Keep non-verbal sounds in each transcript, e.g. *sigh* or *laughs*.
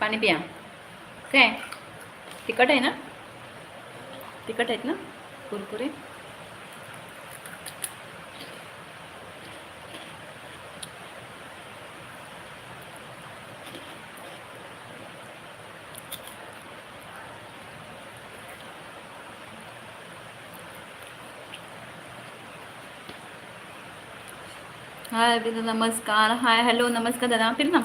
पाणी पिया काय तिखट आहे ना तिखट आहेत ना कुरकुरे हाय दादा नमस्कार हाय हॅलो नमस्कार दादा फिर ना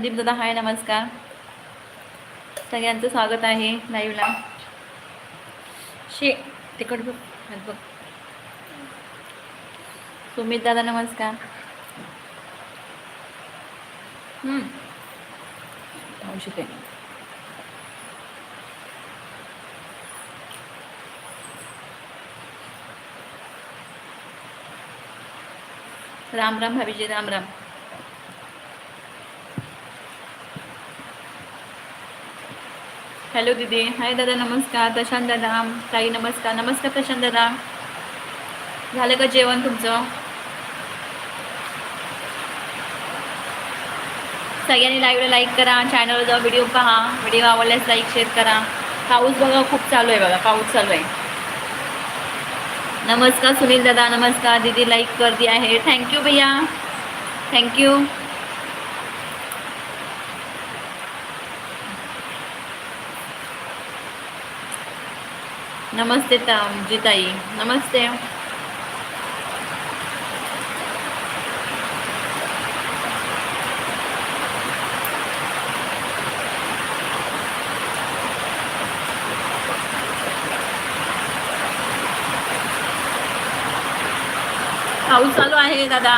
संदीप दादा हाय नमस्कार. सगळ्यांचं स्वागत आहे लाईव्हला शे तिकट बघ बघ. सुमित दादा नमस्कार. हम्म. राम राम भाभीजी राम राम. हॅलो दीदी. हाय दादा नमस्कार. प्रशांत दादा ताई नमस्कार. नमस्कार प्रशांत दादा. झालं का जेवण तुमचं? सगळ्यांनी लाईव्हला लाईक करा चॅनलवर जाऊ व्हिडिओ पहा. व्हिडिओ आवडल्यास लाईक शेअर करा. पाऊस बघा खूप चालू आहे बघा. पाऊस चालू आहे. नमस्कार सुनील दादा. नमस्कार. दीदी लाईक करती आहे. थँक्यू भैया. थँक्यू नमस्ते ता जिताई नमस्ते पाऊस चालू आहे दादा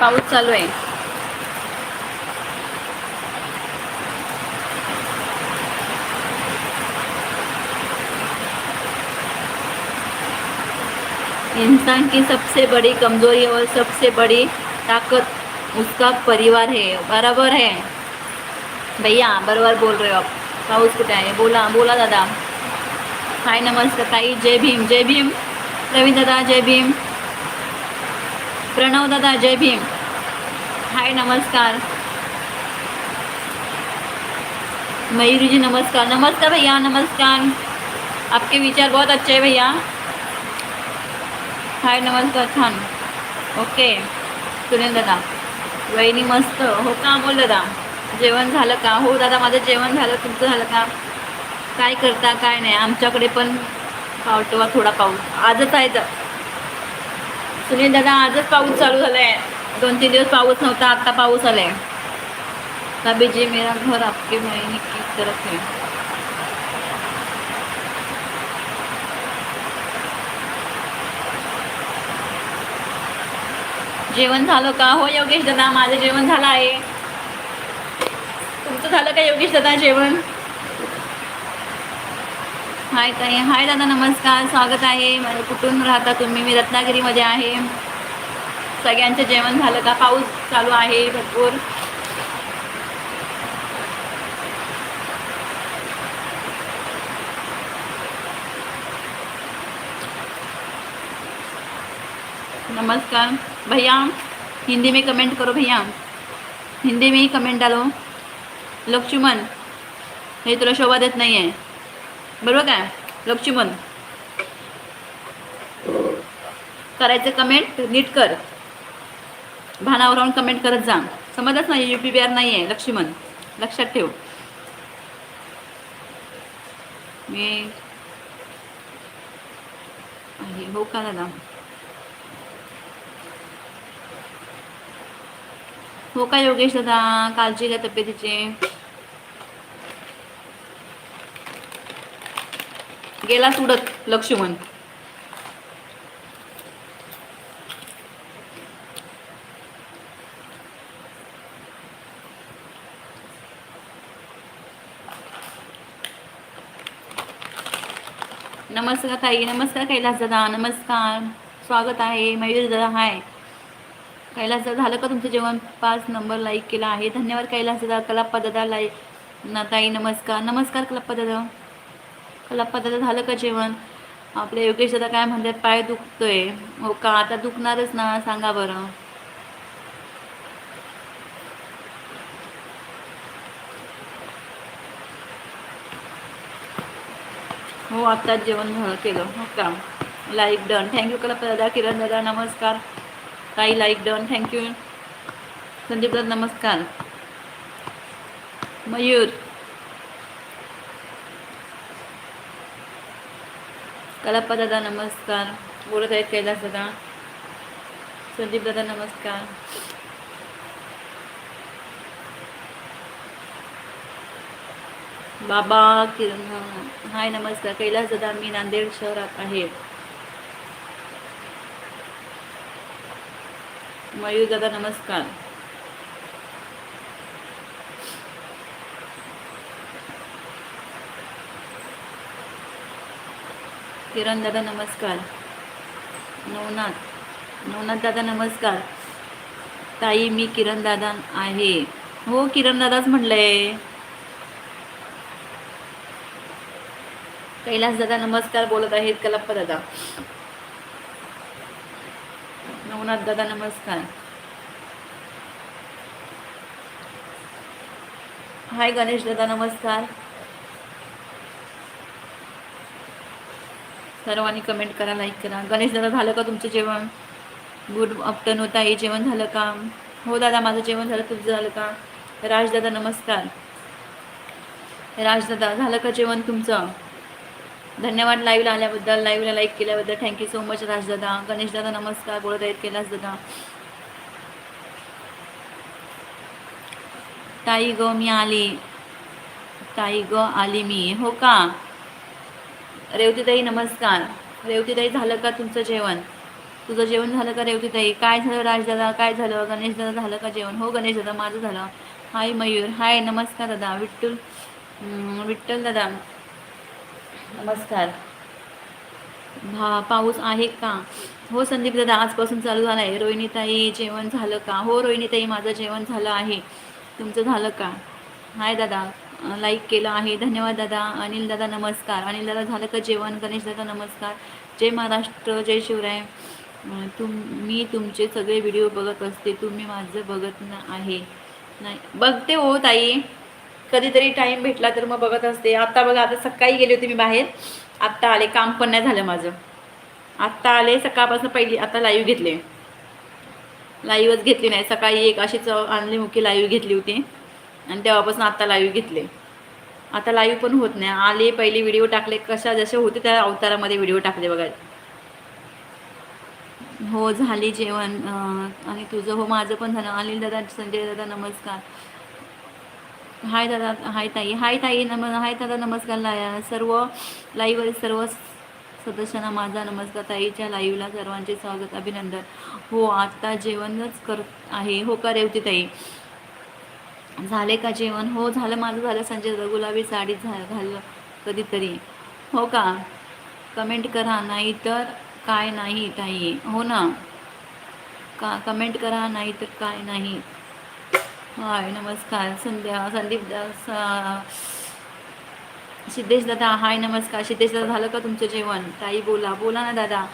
पाऊस चालू आहे इंसान की सबसे बड़ी कमज़ोरी और सबसे बड़ी ताकत उसका परिवार है, बराबर है। भैया, बरोबर बोल रहे हो आप। पाऊस कुठे बोला बोला दादा। हाय, नमस्कार, ताई। जय भीम जय भीम। रवींद्र दादा, जय भीम। प्रणव दादा, जय भीम। हाय, नमस्कार। मयूरी जी, नमस्कार। नमस्कार भैया, नमस्कार। आपके विचार बहुत अच्छे हैं भैया। हाय नमस्कार छान. ओके. सुनील दादा वहिनी मस्त. हो का बोल दादा जेवण झालं का? हो दादा माझं जेवण झालं. तुमचं झालं का? काय करता काय नाही? आमच्याकडे पण पावटवा थोडा पाऊस. आजच आहे तर. सुनील दादा आजच पाऊस चालू झाला आहे दोन तीन दिवस पाऊस नव्हता आत्ता पाऊस आला आहे तभी जी मेरा घर आपके महीने की तरफ है. जेवण झालं का? हो योगेश दादा माझं जेवण झालं आहे. तुमचं झालं का योगेश दादा जेवण? हाय ताई हाय दादा नमस्कार स्वागत आहे. माझं कुठून राहता तुम्ही? मी रत्नागिरीमध्ये आहे. सगळ्यांचं जेवण झालं का? पाऊस चालू आहे भरपूर. नमस्कार. भैया हिंदी में कमेंट करो भैया. हिंदी में ही कमेंट डालो. लक्ष्मण हे तुला शोभा देत नाही आहे बरोबर काय लक्ष्मण. करायचं कमेंट नीट कर. भानावर राहून कमेंट करत जा. समजलंच नाही यू पी बी आर नाही आहे लक्ष्मण लक्षात ठेव. मी हो का दादा? हो का योगेश दादा? काळजी घ्या तब्येतीची. गेला सुडत लक्ष्मण. नमस्कार ताई नमस्कार कैलास दादा नमस्कार. स्वागत आहे मयूर दादा हाय. कैलास दादा झालं का तुमचं जेवण? पाच नंबर लाईक केला आहे. धन्यवाद कैलास दादा कलाप्पा दादा लाईक ना ताई नमस्कार. नमस्कार कलाप्पा दादा कलाप्पा दादा झालं का जेवण? आपले योगेश दादा काय म्हणतात पाय दुखतोय. हो का? आता दुखणारच ना सांगा बरं. हो आत्ताच जेवण झालं केलं. हो का? Like done. थँक्यू कलाप्पा दादा किरण दादा नमस्कार. काही लाईक डन थँक्यू संदीप दादा नमस्कार. मयूर. कलाप्पा दादा नमस्कार. बोलत आहेत कैलास दादा. संदीप दादा नमस्कार. बाबा किरण. हाय नमस्कार. कैलास दादा मी नांदेड शहरात आहे. मयूर दादा नमस्कार. किरण दादा नमस्कार. नवनाथ. नवनाथ दादा नमस्कार. ताई मी किरण दादा आहे. हो किरण दादाच म्हटलंय कैलास दादा नमस्कार बोलत आहेत कलप्पा दादा नवनाथ दादा नमस्कार. हाय गणेश दादा नमस्कार. सर्वांनी कमेंट करा लाईक करा. गणेश दादा झालं का तुमचं जेवण? गुड आफ्टरनून ताई. जेवण झालं का? हो दादा माझं जेवण झालं तुमचं झालं का? राजदादा नमस्कार. राजदादा झालं का जेवण तुमचं? धन्यवाद लाईव्हला आल्याबद्दल लाईव्हला लाईक केल्याबद्दल. थँक्यू सो मच राजदादा गणेश दादा नमस्कार. बोलत आहेत कैलास दादा. ताई ग मी आली. ताई ग आली मी. हो का? रेवतीताई नमस्कार. रेवतीताई झालं का तुमचं जेवण? तुझं जेवण झालं का रेवतीताई? काय झालं राजदादा काय झालं? गणेश दादा झालं का जेवण? हो गणेश दादा माझं झालं. हाय मयूर. हाय नमस्कार दादा. विठ्ठल विठ्ठल दादा. नमस्कार. भा पाऊस आहे का? हो संदीप दादा आजपासून चालू झाला आहे रोहिणीताई जेवण झालं का? हो रोहिणीताई माझं जेवण झालं आहे. तुमचं झालं का? हाय दादा. लाईक केलं आहे. धन्यवाद दादा. अनिल दादा नमस्कार. अनिल दादा झालं का जेवण? गणेश दादा नमस्कार. जय महाराष्ट्र जय शिवराय. तुम मी तुमचे सगळे व्हिडिओ बघत असते. तुम्ही माझं बघत ना आहे. नाही बघते हो ताई. कधीतरी टाईम भेटला तर मग बघत असते. आत्ता बघा आता सकाळी गेले होते मी बाहेर. आत्ता आले काम पण नाही झालं माझं. आत्ता आले सकाळपासून पहिली आता लाईव्ह घेतले. लाईव्हच घेतली नाही. सकाळी एक अशीच आणली मुखी लाईव्ह घेतली होती. आणि तेव्हापासून आत्ता लाईव्ह घेतले. आता लाईव्ह पण होत नाही. आले पहिले व्हिडिओ टाकले. कशा जसे होते त्या अवतारामध्ये व्हिडिओ टाकले बघा. हो झाली जेवण. आणि तुझं हो माझं पण झालं. अनिल दादा संजय दादा नमस्कार. हाय दादा हाय ताई. हाय ताई नम हाय दादा नमस्कार. ला सर्व लाईव्हवरील सर्व सदस्यांना माझा नमस्कार. ताईच्या लाईव्हला सर्वांचे स्वागत अभिनंदन. हो आत्ता जेवणच करत आहे. हो का रेवती ताई? झाले का जेवण? हो झालं. माझं झालं. संजय गुलाबी साडी झा घाल कधीतरी. हो का? कमेंट करा. नाही तर काय नाही ताई? हो ना? का कमेंट करा. नाही तर काय नाही? हाय नमस्कार. संध्या संदीप दास सिद्धेश दादा. हाय नमस्कार. सिद्धेश दादा झालं का तुमचं जेवण? ताई बोला. बोला ना दादा.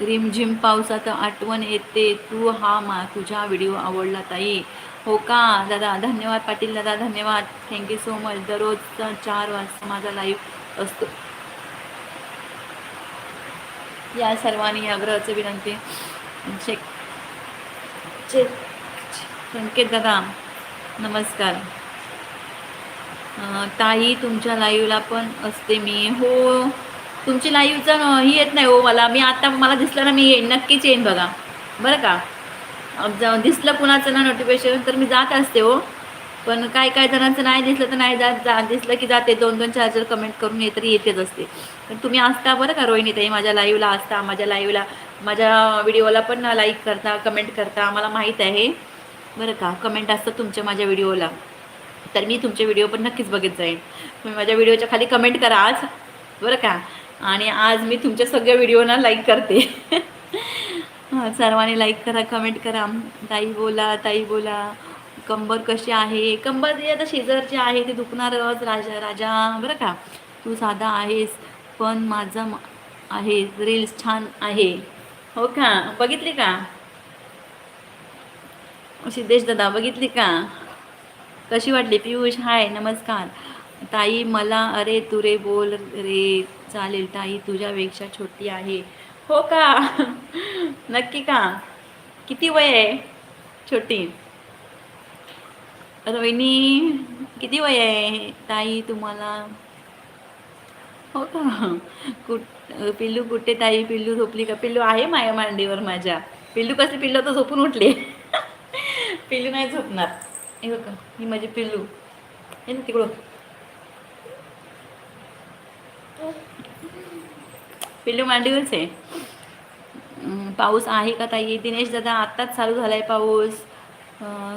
रिमझिम पावसात आठवण येते. तू हा मा तुझा व्हिडिओ आवडला ताई. हो का? दादा धन्यवाद. पाटील दादा धन्यवाद. थँक्यू सो मच दररोज चार वाजता माझा लाईव्ह असतो. या सर्वांनी आग्रहाचं विनंती. चेक चेक संकेत दादा नमस्कार. ताई तुमच्या लाईव्हला पण असते मी. हो तुमची लाईव्हचं ही येत नाही हो मला. मी आता मला दिसलं ना मी येईन. नक्कीच येईन बघा. बरं का? दिसलं कुणाचं ना नोटिफिकेशन तर मी जात असते हो. पण काय काय जणांचं नाही दिसलं तर नाही जात. जा दिसलं की जाते. दोन दोन चार चार कमेंट करून येत तरी येतेच असते. पण तुम्ही असता बरं का रोहिणी ताई? माझ्या लाईव्हला असता माझ्या लाईव्हला माझ्या व्हिडिओला पण लाईक करता कमेंट करता. मला माहीत आहे. बरं का? कमेंट असतात तुमच्या माझ्या व्हिडिओला तर मी तुमचे व्हिडिओ पण नक्कीच बघित जाईन. तुम्ही माझ्या व्हिडिओच्या खाली कमेंट करा आज. बरं का? आणि आज मी तुमच्या सगळ्या व्हिडिओना लाईक करते. *laughs* सर्वांनी लाईक करा कमेंट करा. ताई बोला ताई बोला. कंबर कशी आहे? कंबर जी आता शेजारची आहे ते दुखणारच राजा राजा. बरं का? तू साधा आहेस पण माझं आहे. रील्स छान आहे. हो का? बघितली का? सिद्धेश दादा बघितली का? कशी वाटली? पियुष हाय नमस्कार. ताई मला अरे तू रे बोल रे. चालेल ताई तुझ्यापेक्षा छोटी आहे. हो का? *laughs* नक्की का? किती वय आहे? छोटी. रोहिणी किती वय आहे? ताई तुम्हाला? हो का? कुठ पिल्लू कुठे ताई? पिल्लू झोपली का? पिल्लू आहे माझ्या मांडीवर माझ्या. पिल्लू कसली पिल्लू? तर झोपून उठले. पिल्लू नाही झोपणार. हे बघ ही माझी पिल्लू. हे ना तिकडं पिल्लू मांडीवरच आहे. पाऊस आहे का ताई? दिनेश दादा आत्ताच चालू झालाय पाऊस.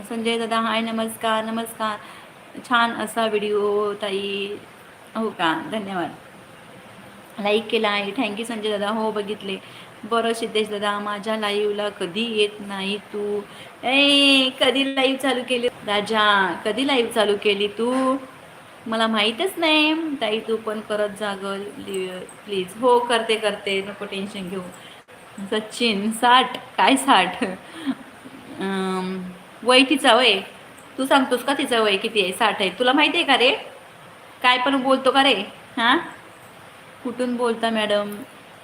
संजय दादा हाय नमस्कार नमस्कार. छान असा व्हिडिओ ताई. हो का? धन्यवाद. लाईक केला आहे. थँक्यू संजय दादा. हो बघितले. बरं सिद्धेश दादा माझ्या लाईव्हला कधी येत नाही तू? ए कधी लाईव्ह चालू केली? राजा कधी लाईव्ह चालू केली तू? मला माहीतच नाही. ताई तू पण करत जागल प्लीज हो करते करते. नको टेन्शन घेऊ. सचिन साठ. काय साठ? वय तिचा वय? तू सांगतोस का तिचं वय किती आहे? साठ आहे. तुला माहिती आहे का रे? काय पण बोलतो का रे? हां? कुठून बोलता मॅडम?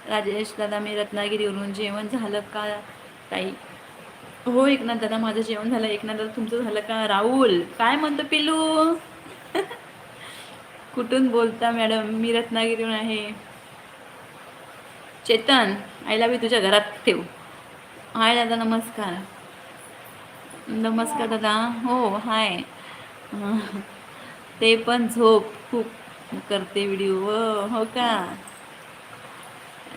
राजेश दादा मी रत्नागिरीवरून जेवण झालं का ताई? हो एकनाथ दादा माझं जेवण झालं एकनाथ दादा तुमचं झालं का? राहुल काय म्हणतो पिलू *laughs* कुठून बोलता मॅडम? मी रत्नागिरीहून आहे. चेतन आईला मी तुझ्या घरात ठेव. हाय दादा नमस्कार. नमस्कार दादा. हो हाय *laughs* ते पण झोप खूप करते व्हिडिओ हो का?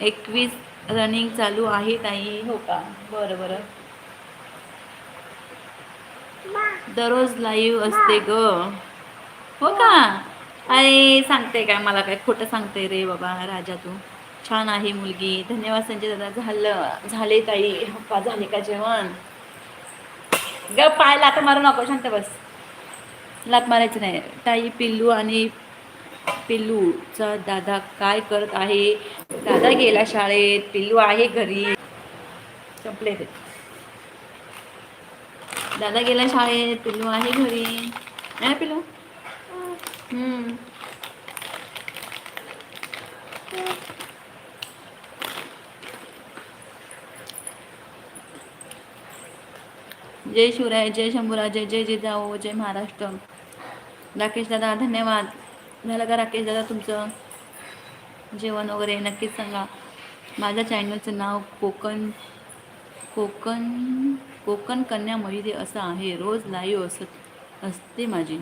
एकवीस रनिंग चालू आहे ताई हो का? बरं बरं. दररोज लाईव्ह असते ग. हो का? अरे सांगते काय? मला काय खोटं सांगते रे बाबा राजा तू. छान आहे मुलगी. धन्यवाद संजय दादा. झालं झाले ताई. पप्पा झाले का जेवण? ग पाय लात मारू नको शांत बस. लात मारायची नाही. ताई पिल्लू आणि पिल्लूचा दादा काय करत आहे? दादा गेला शाळेत पिल्लू आहे घरी. संपले ते. दादा गेला शाळेत पिल्लू आहे घरी. नाही पिल्लू? हम्म. जय शिवराय जय शंभूराजय जय जिजाऊ जय महाराष्ट्र. राकेश दादा धन्यवाद. झालं का राकेश दादा तुमचं? जेवण वगैरे नक्कीच सांगा. माझ्या चॅनलचं नाव कोकण कोकण कोकण कन्या मोहिते असं आहे. रोज लाईव्ह असत असते माझी.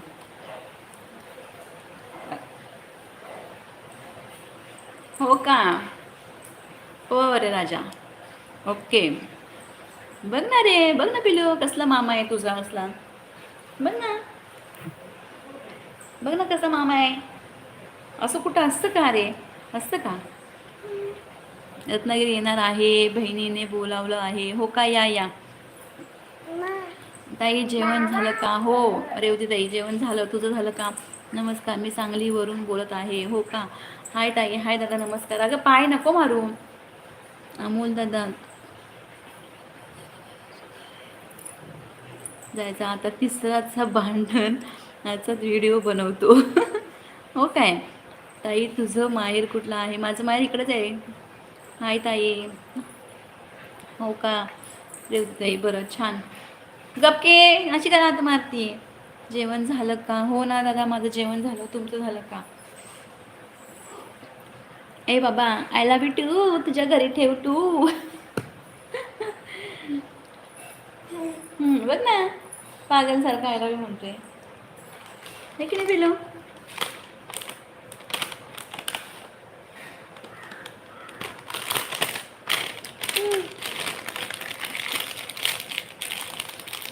हो का? हो अरे राजा. ओके. बघ ना रे बघ ना पिलू कसला मामा आहे तुझा असला बघ ना. बघ ना कसा मामा आहे. असं कुठं असतं का रे? असतं का? रत्नागिरी येणार आहे बहिणीने बोलावलं आहे. हो का? या या. ताई जेवण झालं का? हो. रेवती ताई जेवण झालं. तुझं झालं का? नमस्कार. मी सांगलीवरून बोलत आहे. हो का? हाय ताई. हाय दादा नमस्कार. अगं पाय नको मारू. अमोल दादा. जायचा. आता तिसराचा भांडण. याचाच व्हिडिओ बनवतो. *laughs* हो काय? ताई तुझं माहेर कुठलं आहे? माझं माहेर इकडंच आहे. हाय ताई. हो का? ताई बरं छान. गपके अशी का हात मारती. जेवण झालं का? हो ना दादा माझं जेवण झालं. तुमचं झालं का? ए बाबा आय लव्ह यू टू तुझ्या घरी ठेव टू बघ ना. पागलसारखं आय लव्ह यू म्हणतोय. की नाही पिलो?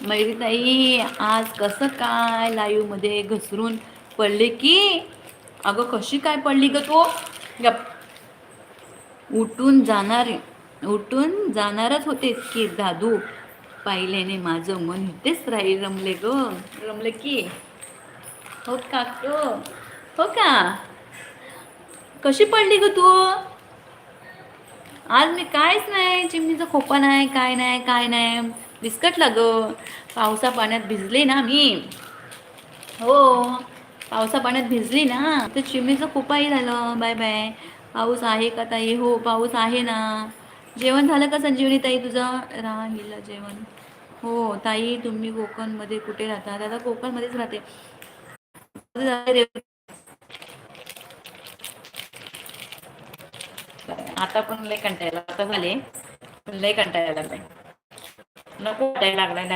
ताई आज कसं काय लाईव्हमध्ये घसरून पडले की? अगं कशी काय पडली ग तो? गप. उठून जाणार उठून जाणारच होतेस की दादू? पाहिल्याने माझं मन इथेच राहील रमले ग. रमले की? हो का ग? हो का? कशी पडली ग तू? आज मी कायच नाही चिमणीचा खोपा नाही काय नाही काय नाही. बिस्कटला ग पावसा पाण्यात भिजले ना मी. हो पावसा पाण्यात भिजली ना. तर चिमणीचं खूपही झालं. Bye bye. पाऊस आहे का ताई? हो पाऊस आहे ना. जेवण झालं का संजीवनी ताई तुझं? राहिलं जेवण. हो ताई तुम्ही कोकणमध्ये कुठे राहता? दादा कोकणमध्येच राहते. आता पण लय कंटाळला आता झाले. लय कंटाळा लागलाय नको वाटायला लागलाय.